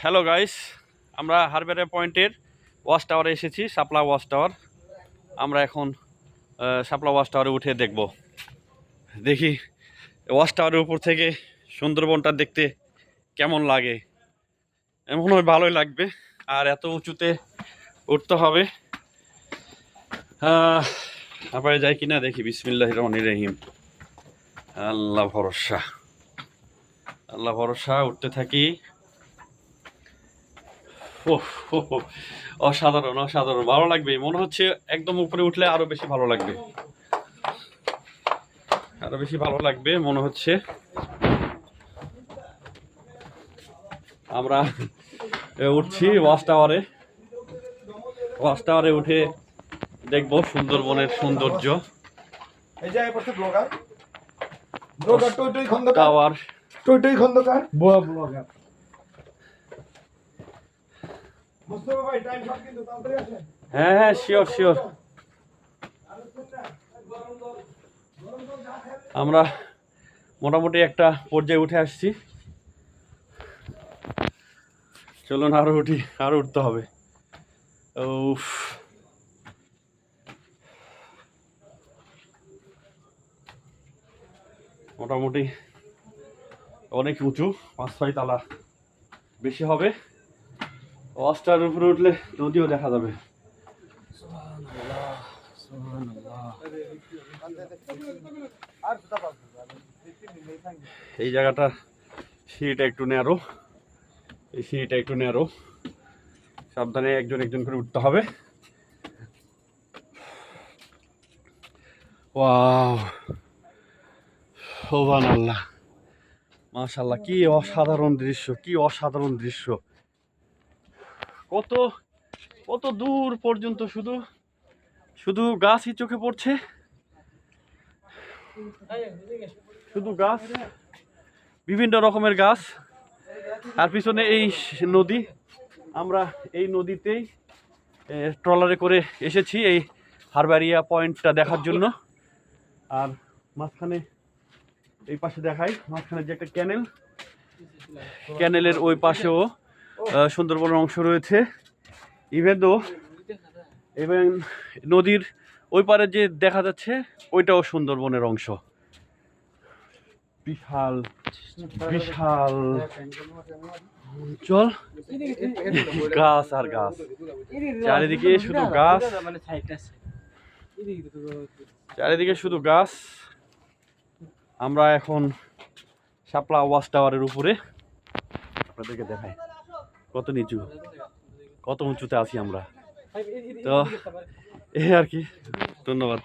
Hello guys আমরা হারবেরা পয়েন্টের watch টাওয়ারে এসেছি শাপলা ওয়াচ টাওয়ার আমরা এখন আহ, শাপলা ওয়াচ টাওয়ারে উঠে দেখব। দেখি ওয়াচ টাওয়ারের উপর থেকে সুন্দরবনটা দেখতে কেমন লাগে। এমন হয় ভালোই লাগবে আর এত উঁচুতে উঠতে হবে। তারপরে যাই কিনা দেখি বিসমিল্লাহ রহমান রহিম। আল্লাহ ভরসা। আল্লাহ ভরসা উঠতে থাকি। অসাধারণ অসাধারণ। ভালো লাগবে মনে হচ্ছে একদম উপরে উঠলে আরও বেশি ভালো লাগবে। আরও বেশি ভালো লাগবে মনে হচ্ছে। আমরা এ, উঠছি ওয়াচ টাওয়ারে। ওয়াচ টাওয়ারে উঠে দেখব সুন্দরবনের সৌন্দর্য। এই যে ব্লগার। ব্লগার টই টই খন্দকার। টাওয়ার। টই টই খন্দকার। ব্লগার। হ্যাঁ হ্যাঁ শিওর শিওর আমরা মোটামুটি একটা পর্যায়ে উঠে আসছি। চলুন আরও উঠি, আরও উঠতে হবে। মোটামুটি অনেক উঁচু, পাঁচ ছয় তালা বেশি হবে। ওয়াচটার উপরে উঠলে নদীও দেখা যাবে। এই জায়গাটা সিঁড়িটা একটু ন্যারো এই সিঁড়িটা একটু ন্যারো সাবধানে একজন একজন করে উঠতে হবে। ওয়াও আল্লাহ মাশাল্লাহ কি অসাধারণ দৃশ্য, কি অসাধারণ দৃশ্য। কত কত দূর পর্যন্ত শুধু শুধু গাছই চোখে পড়ছে? শুধু গাছ, বিভিন্ন রকমের গাছ, আর পিছনে এই নদী। আমরা এই নদীতেই ট্রলারে করে এসেছি এই হারবারিয়া পয়েন্টটা দেখার জন্য। আর মাঝখানে, এই পাশে দেখাই, মাঝখানে যে একটা ক্যানেল, ক্যানেলের ওই পাশেও সুন্দরবনের অংশ রয়েছে। ইভেন দো ইভেন নদীর ওই পারে যে দেখা যাচ্ছে, ওইটাও সুন্দরবনের অংশ। বিশাল বিশাল। চল, গাছ আর গাছ। চারিদিকে শুধু গাছ। চারিদিকে শুধু গাছ। আমরা এখন শাপলা ওয়াচ টাওয়ারের উপরে আপনাদেরকে দেখাই। কত নিচু? কত উঁচুতে আছি আমরা? তো এই আর কি ধন্যবাদ।